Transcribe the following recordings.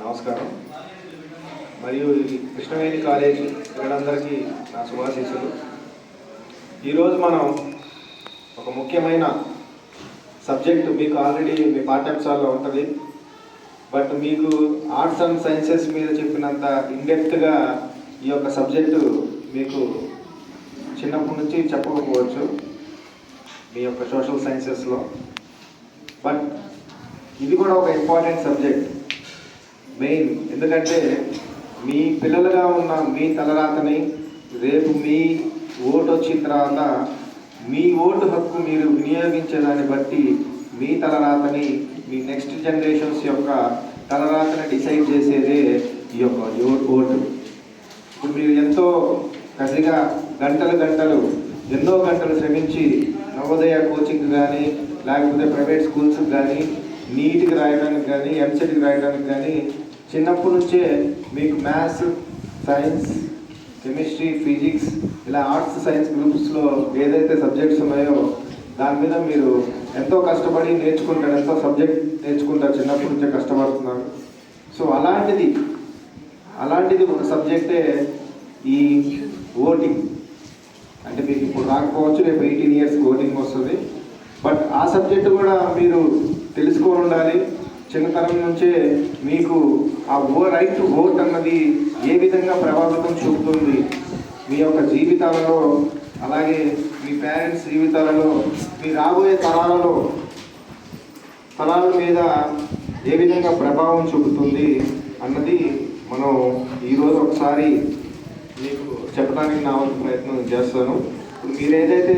నమస్కారం. మరియు ఈ కృష్ణవేణి కాలేజీ పిల్లలందరికీ నా శుభాశీస్సులు. ఈరోజు మనం ఒక ముఖ్యమైన సబ్జెక్ట్ మీకు ఆల్రెడీ మీ పాఠ్యాంశాల్లో ఉంటుంది. బట్ మీకు ఆర్ట్స్ అండ్ సైన్సెస్ మీద చెప్పినంత ఇండెప్త్గా ఈ యొక్క సబ్జెక్టు మీకు చిన్నప్పటి నుంచి చెప్పకపోవచ్చు మీ యొక్క సోషల్ సైన్సెస్లో. బట్ ఇది కూడా ఒక ఇంపార్టెంట్ సబ్జెక్ట్. మెయిన్. ఎందుకంటే మీ పిల్లలుగా ఉన్న మీ తలరాతని రేపు మీ ఓటు వచ్చిన తర్వాత మీ ఓటు హక్కు మీరు వినియోగించేదాన్ని బట్టి మీ తలరాతని మీ నెక్స్ట్ జనరేషన్స్ యొక్క తలరాతని డిసైడ్ చేసేదే ఈ యొక్క ఓటు. ఇప్పుడు మీరు ఎంతో కసిగా గంటలు గంటలు ఎన్నో గంటలు శ్రమించి నవోదయ కోచింగ్ కానీ లేకపోతే ప్రైవేట్ స్కూల్స్కి కానీ నీట్కి రాయడానికి కానీ ఎంసెట్కి రాయడానికి కానీ చిన్నప్పటి నుంచే మీకు మ్యాథ్స్ సైన్స్ కెమిస్ట్రీ ఫిజిక్స్ ఇలా ఆర్ట్స్ సైన్స్ గ్రూప్స్లో ఏదైతే సబ్జెక్ట్స్ ఉన్నాయో దాని మీద మీరు ఎంతో కష్టపడి నేర్చుకుంటారు ఎంతో సబ్జెక్ట్ నేర్చుకుంటారు చిన్నప్పటి నుంచే కష్టపడుతున్నారు. సో అలాంటిది అలాంటిది ఒక సబ్జెక్టే ఈ ఓటింగ్ అంటే మీకు ఇప్పుడు రాకపోవచ్చు రేపు ఎయిటీన్ ఇయర్స్ ఓటింగ్ వస్తుంది. బట్ ఆ సబ్జెక్ట్ కూడా మీరు తెలుసుకొని ఉండాలి. చిన్నతనం నుంచే మీకు ఆ ఓ రైట్ ఓట్ అన్నది ఏ విధంగా ప్రభావితం చూపుతుంది? మీ యొక్క జీవితాలలో అలాగే మీ పేరెంట్స్ జీవితాలలో మీ రాబోయే తరాలలో తరాల మీద ఏ విధంగా ప్రభావం చూపుతుంది అన్నది మనం ఈరోజు ఒకసారి మీకు చెప్పడానికి నా వంతు ప్రయత్నం చేస్తాను. ఇప్పుడు మీరు ఏదైతే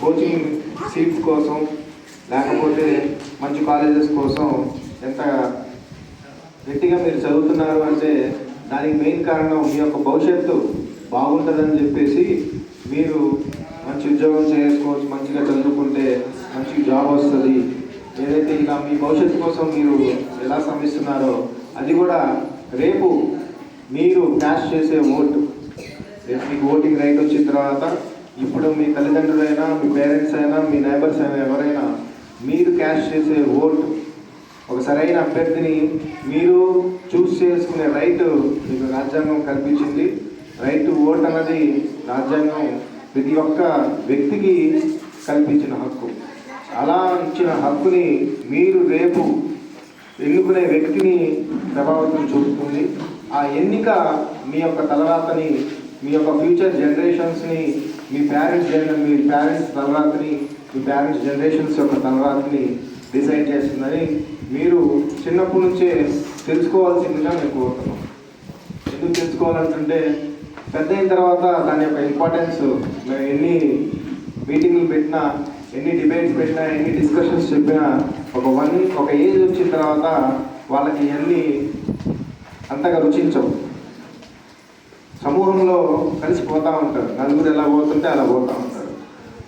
కోచింగ్ సీట్స్ కోసం లేకపోతే మంచి కాలేజెస్ కోసం ఎంత గట్టిగా మీరు చదువుతున్నారు అంటే దానికి మెయిన్ కారణం మీ యొక్క భవిష్యత్తు బాగుంటుందని చెప్పేసి మీరు మంచి ఉద్యోగం చేసుకోవచ్చు మంచిగా చదువుకుంటే మంచి జాబ్ వస్తుంది. ఏదైతే ఇలా మీ భవిష్యత్తు కోసం మీరు ఎలా శ్రమిస్తున్నారో అది కూడా రేపు మీరు క్యాష్ చేసే ఓటు. రేపు మీకు ఓటింగ్ రైట్ వచ్చిన తర్వాత ఇప్పుడు మీ తల్లిదండ్రులైనా మీ పేరెంట్స్ అయినా మీ నైబర్స్ అయినా ఎవరైనా మీరు క్యాష్ చేసే ఓటు. ఒక సరైన అభ్యర్థిని మీరు చూస్ చేసుకునే రైట్ మీకు రాజ్యాంగం కల్పించింది. రైట్ ఓట్ అన్నది రాజ్యాంగం ప్రతి ఒక్క వ్యక్తికి కల్పించిన హక్కు. అలా ఇచ్చిన హక్కుని మీరు రేపు ఎన్నుకునే వ్యక్తిని ప్రభావితం చూపుతుంది. ఆ ఎన్నిక మీ యొక్క తలరాతని మీ యొక్క ఫ్యూచర్ జనరేషన్స్ని మీ పేరెంట్స్ జనరే మీ పేరెంట్స్ తలరాతని మీ పేరెంట్స్ జనరేషన్స్ యొక్క తలరాతని డిసైడ్ చేస్తుందని మీరు చిన్నప్పటి నుంచే తెలుసుకోవాల్సిందిగా నేను కోరుతున్నాను. ఎందుకు తెలుసుకోవాలంటుంటే పెద్ద అయిన తర్వాత దాని యొక్క ఇంపార్టెన్స్ మేము ఎన్ని మీటింగ్లు పెట్టినా ఎన్ని డిబేట్స్ పెట్టినా ఎన్ని డిస్కషన్స్ చెప్పినా ఒక వన్ ఒక ఏజ్ వచ్చిన తర్వాత వాళ్ళకి అన్నీ అంతగా రుచించవు. సమూహంలో కలిసిపోతూ ఉంటారు. నలుగురు ఎలా పోతుంటే అలా పోతూ ఉంటారు.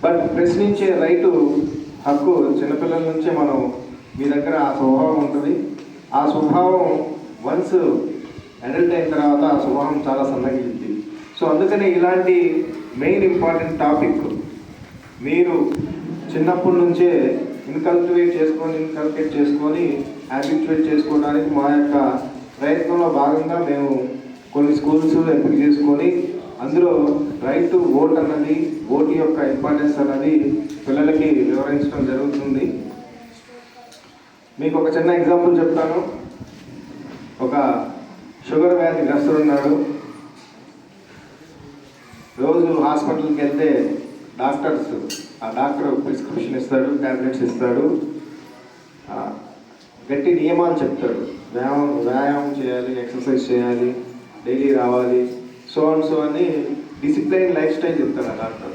బట్ ప్రశ్నించే రైటు హక్కు చిన్నపిల్లల నుంచే మనం మీ దగ్గర ఆ స్వభావం ఉంటుంది. ఆ స్వభావం వన్స్ అడల్ట్ అయిన తర్వాత ఆ స్వభావం చాలా సన్నగిలింది సో అందుకని ఇలాంటి మెయిన్ ఇంపార్టెంట్ టాపిక్ మీరు చిన్నప్పటి నుంచే ఇన్కల్టివేట్ చేసుకొని ఇన్కల్టివేట్ చేసుకొని హ్యాబిచువేట్ చేసుకోవడానికి మా యొక్క ప్రయత్నంలో భాగంగా మేము కొన్ని స్కూల్స్ ఎంపిక చేసుకొని అందులో రైట్ టు ఓట్ అన్నది ఓటు యొక్క ఇంపార్టెన్స్ అన్నది పిల్లలకి వివరించడం జరుగుతుంది. మీకు ఒక చిన్న ఎగ్జాంపుల్ చెప్తాను. ఒక షుగర్ వ్యాధి గ్రస్తుడు ఉన్నాడు. రోజు హాస్పిటల్కి వెళ్తే డాక్టర్స్ ఆ డాక్టర్ ప్రిస్క్రిప్షన్ ఇస్తాడు ట్యాబ్లెట్స్ ఇస్తాడు. గట్టి నియమాలు చెప్తాడు. వ్యాయామం వ్యాయామం చేయాలి ఎక్సర్సైజ్ చేయాలి డైలీ రావాలి సో అండ్ సో అని డిసిప్లైన్ లైఫ్ స్టైల్ చెప్తాడు ఆ డాక్టర్.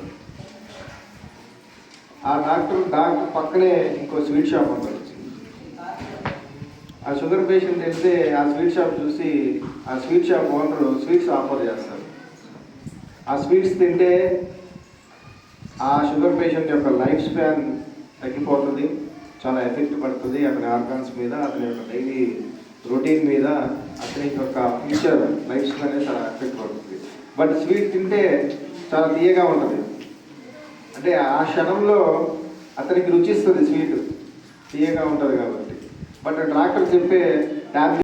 ఆ డాక్టర్ డాక్టర్ పక్కనే ఇంకో స్వీట్ షాప్ ఉంటుంది. ఆ షుగర్ పేషెంట్ వెళ్తే ఆ స్వీట్ షాప్ చూసి ఆ sweet shop owner sweets offer చేస్తారు. ఆ స్వీట్స్ తింటే ఆ షుగర్ పేషెంట్ యొక్క లైఫ్ స్పాన్ తగ్గిపోతుంది చాలా ఎఫెక్ట్ పడుతుంది అతని ఆర్గాన్స్ మీద అతని యొక్క డైలీ రొటీన్ మీద అతని యొక్క ఫ్యూచర్ లైఫ్ స్పాన్ అనేది చాలా ఎఫెక్ట్ పడుతుంది. బట్ స్వీట్ తింటే చాలా తీయగా ఉంటుంది. అంటే ఆ క్షణంలో అతనికి రుచిస్తుంది స్వీట్ తీయగా ఉంటుంది కాబట్టి. బట్ డాక్టర్ చెప్పే ట్యాబ్లెట్